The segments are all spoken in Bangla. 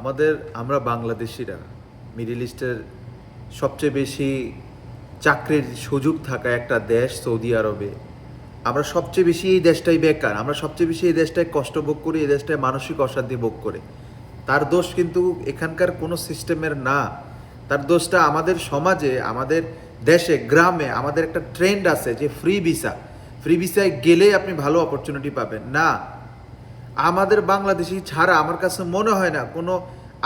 আমাদের, আমরা বাংলাদেশিরা মিডিল ইস্টের সবচেয়ে বেশি চাকরির সুযোগ থাকা একটা দেশ সৌদি আরবে। আমরা সবচেয়ে বেশি এই দেশটাই বেকার, আমরা সবচেয়ে বেশি এই দেশটায় কষ্ট ভোগ করি, এই দেশটায় মানসিক অশান্তি ভোগ করে। তার দোষ কিন্তু এখানকার কোনো সিস্টেমের না। তার দোষটা আমাদের সমাজে, আমাদের দেশে, গ্রামে, আমাদের একটা ট্রেন্ড আছে যে ফ্রি ভিসা ফ্রি ভিসায় গেলেই আপনি ভালো অপরচুনিটি পাবেন। না আমাদের বাংলাদেশি ছাড়া আমার কাছে মনে হয় না কোনো,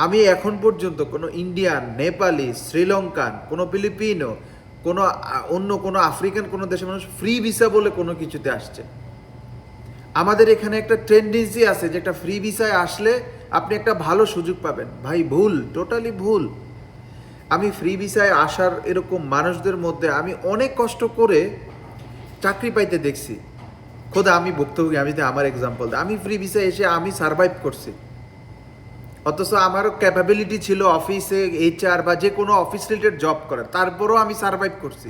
আমি এখন পর্যন্ত কোনো ইন্ডিয়ান, নেপালি, শ্রীলঙ্কান, কোনো ফিলিপিনো, কোনো, অন্য কোনো আফ্রিকান কোনো দেশের মানুষ ফ্রি ভিসা বলে কোনো কিছুতে আসছে। আমাদের এখানে একটা টেন্ডেন্সি আছে যে একটা ফ্রি ভিসায় আসলে আপনি একটা ভালো সুযোগ পাবেন। ভাই, ভুল টোটালি ভুল। আমি ফ্রি ভিসায় আসার এরকম মানুষদের মধ্যে আমি অনেক কষ্ট করে চাকরি পাইতে দেখছি। খোদা, আমি ভুক্তভোগী, আমি আমার এক্সাম্পল আমি ফ্রি ভিসায় এসে আমি সার্ভাইভ করছি। অথচ আমারও ক্যাপাবিলিটি ছিল অফিসে এইচআর বা যে কোনো অফিস রিলেটেড জব করার, তারপরেও আমি সার্ভাইভ করছি।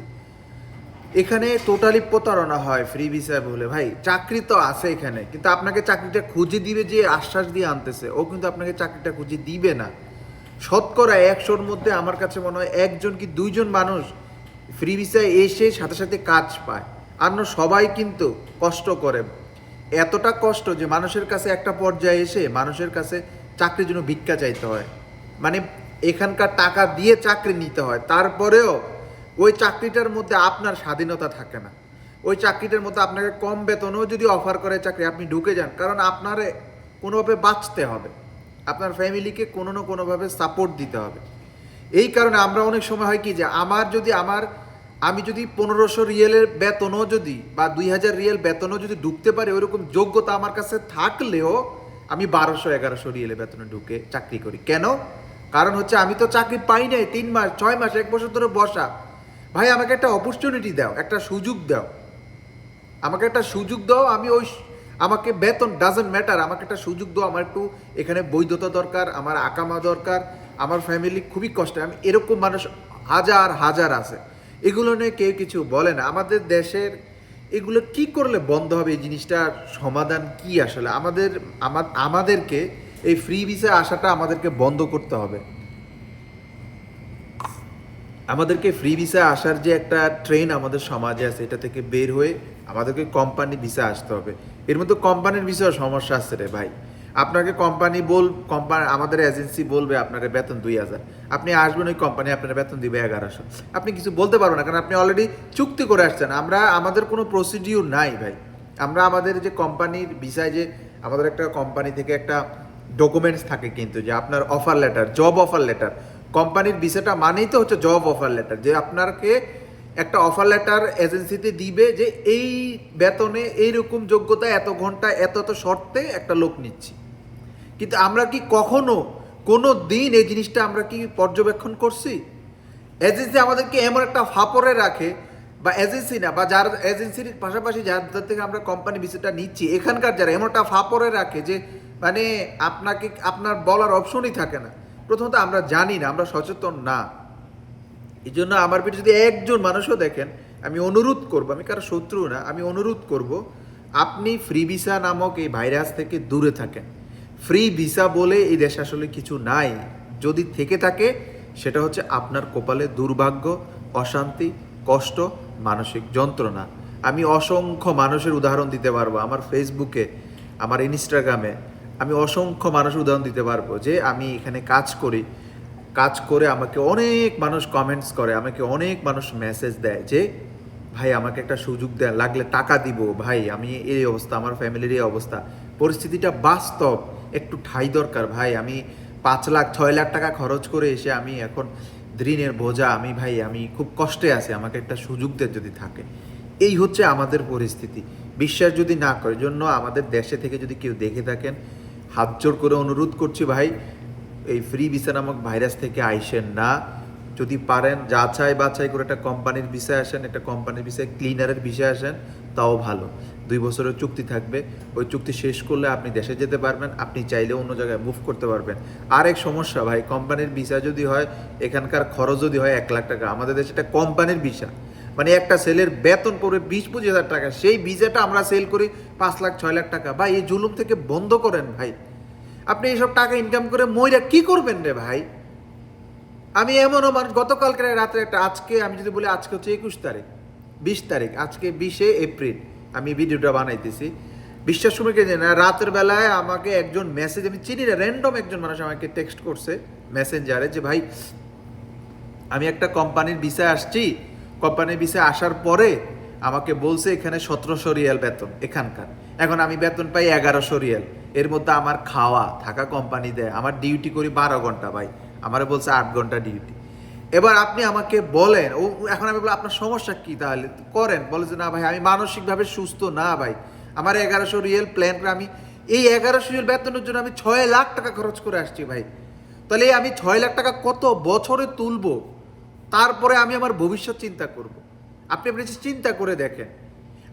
এখানে টোটালি প্রতারণা হয় ফ্রি ভিসা বলে। ভাই, চাকরি তো আছে এখানে, কিন্তু আপনাকে চাকরিটা খুঁজে দিবে যে আশ্বাস দিয়ে আনতেছে, ও কিন্তু আপনাকে চাকরিটা খুঁজে দিবে না। শতকরা একশোর মধ্যে আমার কাছে মনে হয় একজন কি দুইজন মানুষ ফ্রি ভিসায় এসে সাথে সাথে কাজ পায়। আর সবাই কিন্তু কষ্ট করে। এতটা কষ্ট যে মানুষের কাছে একটা পর্যায়ে এসে মানুষের কাছে চাকরির জন্য ভিক্ষা চাইতে হয়। মানে এখানকার টাকা দিয়ে চাকরি নিতে হয়। তারপরেও ওই চাকরিটার মধ্যে আপনার স্বাধীনতা থাকে না। ওই চাকরিটার মধ্যে আপনাকে কম বেতনেও যদি অফার করে চাকরি, আপনি ঢুকে যান। কারণ আপনার কোনোভাবে বাঁচতে হবে। আপনার ফ্যামিলিকে কোনো না কোনোভাবে সাপোর্ট দিতে হবে। এই কারণে আমরা অনেক সময় হয় কি যে, আমার যদি আমার আমি যদি পনেরোশো রিয়েলের বেতনও যদি বা দুই হাজার রিয়েল বেতনও যদি ঢুকতে পারি ওইরকম যোগ্যতা আমার কাছে থাকলেও আমি বারোশো, এগারোশো রিয়েলে বেতনে ঢুকে চাকরি করি। কেন? কারণ হচ্ছে আমি তো চাকরি পাই নাই তিন মাস, ছয় মাস, এক বছর ধরে বসা। ভাই, আমাকে একটা অপরচুনিটি দাও, একটা সুযোগ দাও। আমাকে একটা সুযোগ দাও, আমি ওই আমাকে বেতন ডাজেন্ট ম্যাটার আমাকে একটা সুযোগ দাও, আমার একটু এখানে বৈধতা দরকার, আমার আকামা দরকার, আমার ফ্যামিলি খুবই কষ্টে। আমি এরকম মানুষ হাজার হাজার আছে। এগুলো নিয়ে কেউ কিছু বলে না। আমাদের দেশের এগুলো কি করলে বন্ধ হবে? এই জিনিসটার সমাধান কি আসলে? আমাদের আমাদেরকে এই ফ্রি ভিসা আসাটা আমাদেরকে বন্ধ করতে হবে। আমাদেরকে ফ্রি ভিসা আসার যে একটা ট্রেন আমাদের সমাজে আছে, এটা থেকে বের হয়ে আমাদেরকে কোম্পানি ভিসা আসতে হবে। এর মধ্যে কোম্পানির ভিসাও সমস্যা আছে রে ভাই। আপনাকে কোম্পানি বল কোম্পানি আমাদের এজেন্সি বলবে আপনার বেতন দুই হাজার। আপনি আসবেন ওই কোম্পানি আপনার বেতন দিবে এগারোশো। আপনি কিছু বলতে পারবেন না, কারণ আপনি অলরেডি চুক্তি করে আসছেন। আমরা, আমাদের কোনো প্রসিডিউর নাই ভাই। আমরা আমাদের যে কোম্পানির ভিসায় যে, আমাদের একটা কোম্পানি থেকে একটা ডকুমেন্টস থাকে কিন্তু, যে আপনার offer letter job offer letter কোম্পানির ভিসাটা মানেই তো হচ্ছে জব অফার লেটার যে আপনাকে একটা অফার লেটার এজেন্সিতে দিবে যে এই বেতনে এইরকম যোগ্যতা, এত ঘণ্টা, এত এত শর্তে একটা লোক নিচ্ছি। কিন্তু আমরা কি কখনো কোনো দিন এই জিনিসটা আমরা কি পর্যবেক্ষণ করছি? এজেন্সি আমাদেরকে এমন একটা ফাপরে রাখে বা এজেন্সি না, বা যার এজেন্সির পাশাপাশি যাদের থেকে আমরা কোম্পানি ভিসাটা নিচ্ছি, এখানকার যারা এমন একটা ফাপরে রাখে যে মানে আপনাকে, আপনার বলার অপশনই থাকে না। প্রথমত আমরা জানি না, আমরা সচেতন না। এই জন্য আমার পিঠে যদি একজন মানুষও দেখেন, আমি অনুরোধ করব, আমি কারও শত্রু না, আমি অনুরোধ করব, আপনি ফ্রি ভিসা নামক এই ভাইরাস থেকে দূরে থাকেন। ফ্রি ভিসা বলে এই দেশে আসলে কিছু নাই। যদি থেকে থাকে, সেটা হচ্ছে আপনার কপালে দুর্ভাগ্য, অশান্তি, কষ্ট, মানসিক যন্ত্রণা। আমি অসংখ্য মানুষের উদাহরণ দিতে পারব। আমার ফেসবুকে আমার ইনস্টাগ্রামে আমি অসংখ্য মানুষের উদাহরণ দিতে পারব যে আমি এখানে কাজ করি। কাজ করে আমাকে অনেক মানুষ কমেন্টস করে, আমাকে অনেক মানুষ মেসেজ দেয় যে, ভাই, আমাকে একটা সুযোগ দেয় লাগলে টাকা দিব। ভাই, আমি এই অবস্থা, আমার ফ্যামিলির এই অবস্থা। পরিস্থিতিটা বাস্তব। একটু ঠাই দরকার, ভাই। আমি পাঁচ লাখ, ছয় লাখ টাকা খরচ করে এসে আমি এখন ঋণের বোঝা, আমি ভাই, আমি খুব কষ্টে আছি, আমাকে একটা সুযোগ দেয় যদি থাকে। এই হচ্ছে আমাদের পরিস্থিতি। বিশ্বাস যদি না করে জন্য আমাদের দেশে থেকে যদি কেউ দেখে থাকেন, হাত জোর করে অনুরোধ করছি ভাই, এই ফ্রি ভিসা নামক ভাইরাস থেকে আইসেন না। যদি পারেন, যাচাই বাছাই করে একটা কোম্পানির বিষয়ে আসেন, একটা কোম্পানির বিষয়ে ক্লিনারের বিষয়ে আসেন, তাও ভালো। দুই বছরের চুক্তি থাকবে। ওই চুক্তি শেষ করলে আপনি দেশে যেতে পারবেন, আপনি চাইলে অন্য জায়গায় মুভ করতে পারবেন। আরেক সমস্যা ভাই, কোম্পানির ভিসা যদি হয়, এখানকার খরচ যদি হয় এক লাখ টাকা, আমাদের দেশে এটা কোম্পানির ভিসা। মানে একটা সেলের বেতন পড়বে বিশ পঁচিশ হাজার টাকা, সেই ভিসাটা আমরা সেল করি পাঁচ লাখ, ছয় লাখ টাকা। ভাই, এই জুলুম থেকে বন্ধ করেন ভাই। আপনি এইসব টাকা ইনকাম করে মইরা কি করবেন রে ভাই? আমি এমনও মানুষ গতকালকে রাত্রে একটা, আজকে, আমি যদি বলি আজকে হচ্ছে একুশ তারিখ, বিশ তারিখ, আজকে বিশে এপ্রিল, আমি ভিডিওটা বানাইতেছি। বিশ্বাস সময়কে জানি না, রাতের বেলায় আমাকে একজন মেসেজ আমি চিনি না র্যান্ডম একজন মানুষ আমাকে টেক্সট করছে মেসেঞ্জারে যে, ভাই, আমি একটা কোম্পানির বিষয়ে আসছি। কোম্পানির বিষয়ে আসার পরে আমাকে বলছে এখানে সতেরোশো রিয়াল বেতন, এখানকার। এখন আমি বেতন পাই এগারোশো রিয়াল। এর মধ্যে আমার খাওয়া থাকা কোম্পানি দেয়, আমার ডিউটি করি বারো ঘণ্টা, ভাই। আমার বলছে আট ঘণ্টা ডিউটি এবার আপনি আমাকে বলেন, ও এখন আমি বললাম আপনার সমস্যা কী তাহলে? করেন, বলে যে, না ভাই, আমি মানসিকভাবে সুস্থ না ভাই। আমার এগারোশো রিয়েল প্ল্যান আমি, এই এগারোশো রিয়েল বেতনের জন্য আমি ছয় লাখ টাকা খরচ করে আসছি ভাই। তাহলে আমি ছয় লাখ টাকা কত বছরে তুলবো? তারপরে আমি আমার ভবিষ্যৎ চিন্তা করব। আপনি আপনি চিন্তা করে দেখেন,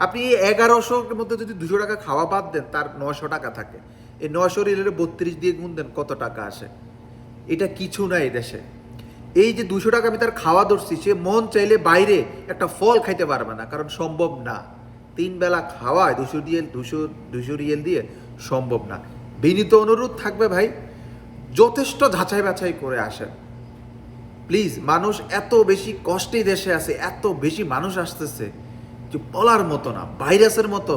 আপনি এই এগারোশোর মধ্যে যদি দুশো টাকা খাওয়া বাদ দেন, তার নশো টাকা থাকে। এই নশো রিলের বত্রিশ দিয়ে গুণ দেন, কত টাকা আসে? এটা কিছু না দেশে। এই যে দুশো টাকা আমি তার খাওয়া ধরছি, সে মন চাইলে বাইরে একটা ফল খাইতে পারবে না, কারণ সম্ভব না। তিন বেলা খাওয়ায় দুশো রিয়েল, দুশো দুশো রিয়েল দিয়ে সম্ভব না। বিনীত অনুরোধ থাকবে ভাই, যথেষ্ট যাচাই বাছাই করে আসেন। প্লিজ, মানুষ এত বেশি কষ্টে দেশে আছে, এত বেশি মানুষ আসতেছে যে বলার মতো না, ভাইরাসের মতো।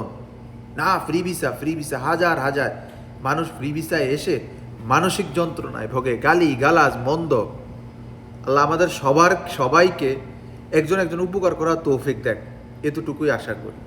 না ফ্রি ভিসা ফ্রি ভিসা হাজার হাজার মানুষ ফ্রি ভিসায় এসে মানসিক যন্ত্রণায় ভোগে, গালি, গালাজ, মন্দ। আল্লাহ আমাদের সবার, সবাইকে একজন একজন উপকার করার তৌফিক দেন। এতটুকুই আশা করি।